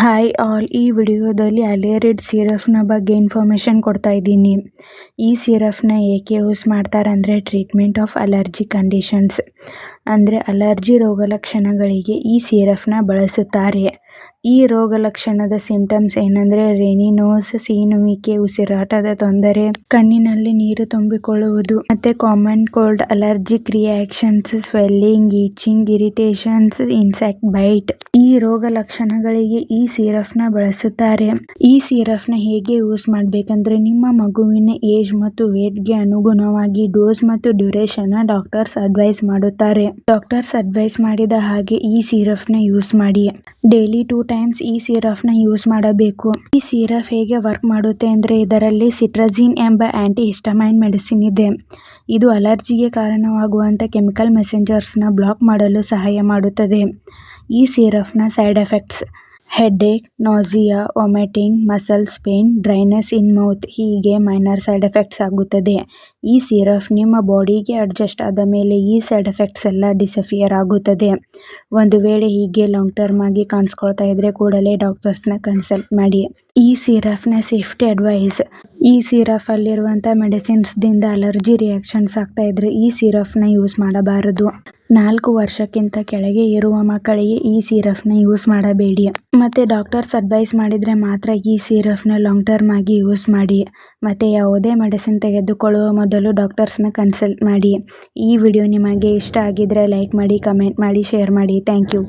Hi all ಈ ವಿಡಿಯೋದಲ್ಲಿ ಅಲೆರಿಡ್ ಸಿರಫ್ನ ಬಗ್ಗೆ ಇನ್ಫಾರ್ಮೇಷನ್ ಕೊಡ್ತಾ ಇದ್ದೀನಿ. ಈ ಸಿರಫ್ನ ಏಕೆ ಯೂಸ್ ಮಾಡ್ತಾರೆ ಅಂದರೆ ಟ್ರೀಟ್ಮೆಂಟ್ ಆಫ್ ಅಲರ್ಜಿ ಕಂಡೀಷನ್ಸ್ ಅಂದರೆ ಅಲರ್ಜಿ ರೋಗಲಕ್ಷಣಗಳಿಗೆ ಈ ಸಿರಫ್ನ ಬಳಸುತ್ತಾರೆ. ಈ ರೋಗ ಲಕ್ಷಣದ ಸಿಂಟಮ್ಸ್ ಏನಂದರೆ ರೇನಿ ನೋಸ್ ಸೀನುವಿಕೆ, ಉಸಿರಾಟದ ತೊಂದರೆ, ಕಣ್ಣಿನಲ್ಲಿ ನೀರು ತುಂಬಿಕೊಳ್ಳುವುದು, ಮತ್ತೆ common cold allergic reactions swelling itching irritations insect bite ಈ ರೋಗ ಲಕ್ಷಣಗಳಿಗೆ ಈ ನ ಬಳಸುತ್ತಾರೆ. ಈ ಸಿರಫ್ನ ಹೇಗೆ ಯೂಸ್ ಮಾಡಬೇಕಂದ್ರೆ ನಿಮ್ಮ ಮಗುವಿನ ಏಜ್ ಮತ್ತು ವೇಟ್ಗೆ ಅನುಗುಣವಾಗಿ ಡೋಸ್ ಮತ್ತು ಡ್ಯೂರೇಷನ್ ಡಾಕ್ಟರ್ಸ್ ಅಡ್ವೈಸ್ ಮಾಡುತ್ತಾರೆ. ಡಾಕ್ಟರ್ಸ್ ಅಡ್ವೈಸ್ ಮಾಡಿದ ಹಾಗೆ ಈ ಸಿರಫ್ನ ಯೂಸ್ ಮಾಡಿ. ಡೈಲಿ ಟೂ ಟೈಮ್ಸ್ ಈ ಸಿರಫ್ನ ಯೂಸ್ ಮಾಡಬೇಕು. ಈ ಸಿರಫ್ ಹೇಗೆ ವರ್ಕ್ ಮಾಡುತ್ತೆ ಅಂದರೆ ಇದರಲ್ಲಿ ಸಿಟ್ರಜಿನ್ ಎಂಬ ಆಂಟಿ ಹಿಸ್ಟಮೈನ್ ಮೆಡಿಸಿನ್ ಇದೆ. ಇದು ಅಲರ್ಜಿಗೆ ಕಾರಣವಾಗುವಂಥ ಕೆಮಿಕಲ್ ಮೆಸೆಂಜರ್ಸ್ನ ಬ್ಲಾಕ್ ಮಾಡಲು ಸಹಾಯ ಮಾಡುತ್ತದೆ. ಈ ಸಿರಫ್ನ side effects headache, nausea, vomiting, muscles, pain, dryness in mouth ಹೀಗೆ ಮೈನರ್ ಸೈಡ್ ಎಫೆಕ್ಟ್ಸ್ ಆಗುತ್ತದೆ. ಈ ಸಿರಫ್ ನಿಮ್ಮ ಬಾಡಿಗೆ ಅಡ್ಜಸ್ಟ್ ಆದ ಮೇಲೆ ಈ ಸೈಡ್ ಎಫೆಕ್ಟ್ಸ್ ಎಲ್ಲ ಡಿಸಫಿಯರ್ ಆಗುತ್ತದೆ. ಒಂದು ವೇಳೆ ಹೀಗೆ ಲಾಂಗ್ ಟರ್ಮ್ ಆಗಿ ಕಾಣಿಸ್ಕೊಳ್ತಾ ಇದ್ರೆ ಕೂಡಲೇ ಡಾಕ್ಟರ್ಸ್ನ ಕನ್ಸಲ್ಟ್ ಮಾಡಿ. ಈ ಸಿರಫ್ನ ಸೇಫ್ಟಿ ಅಡ್ವೈಸ್. ಈ ಸಿರಫಲ್ಲಿರುವಂಥ ಮೆಡಿಸಿನ್ಸ್ದಿಂದ ಅಲರ್ಜಿ ರಿಯಾಕ್ಷನ್ಸ್ ಆಗ್ತಾ ಇದ್ರೆ ಈ ಸಿರಫ್ನ ಯೂಸ್ ಮಾಡಬಾರದು. ನಾಲ್ಕು ವರ್ಷಕ್ಕಿಂತ ಕೆಳಗೆ ಇರುವ ಮಕ್ಕಳಿಗೆ ಈ ಸಿರಫ್ನ ಯೂಸ್ ಮಾಡಬೇಡಿ. ಮತ್ತು ಡಾಕ್ಟರ್ಸ್ ಅಡ್ವೈಸ್ ಮಾಡಿದರೆ ಮಾತ್ರ ಈ ಸಿರಫ್ನ ಲಾಂಗ್ ಟರ್ಮ್ ಆಗಿ ಯೂಸ್ ಮಾಡಿ. ಮತ್ತು ಯಾವುದೇ ಮೆಡಿಸಿನ್ ತೆಗೆದುಕೊಳ್ಳುವ ಮೊದಲು ಡಾಕ್ಟರ್ಸ್ನ ಕನ್ಸಲ್ಟ್ ಮಾಡಿ. ಈ ವಿಡಿಯೋ ನಿಮಗೆ ಇಷ್ಟ ಆಗಿದ್ರೆ ಲೈಕ್ ಮಾಡಿ, ಕಮೆಂಟ್ ಮಾಡಿ, ಶೇರ್ ಮಾಡಿ. Thank you.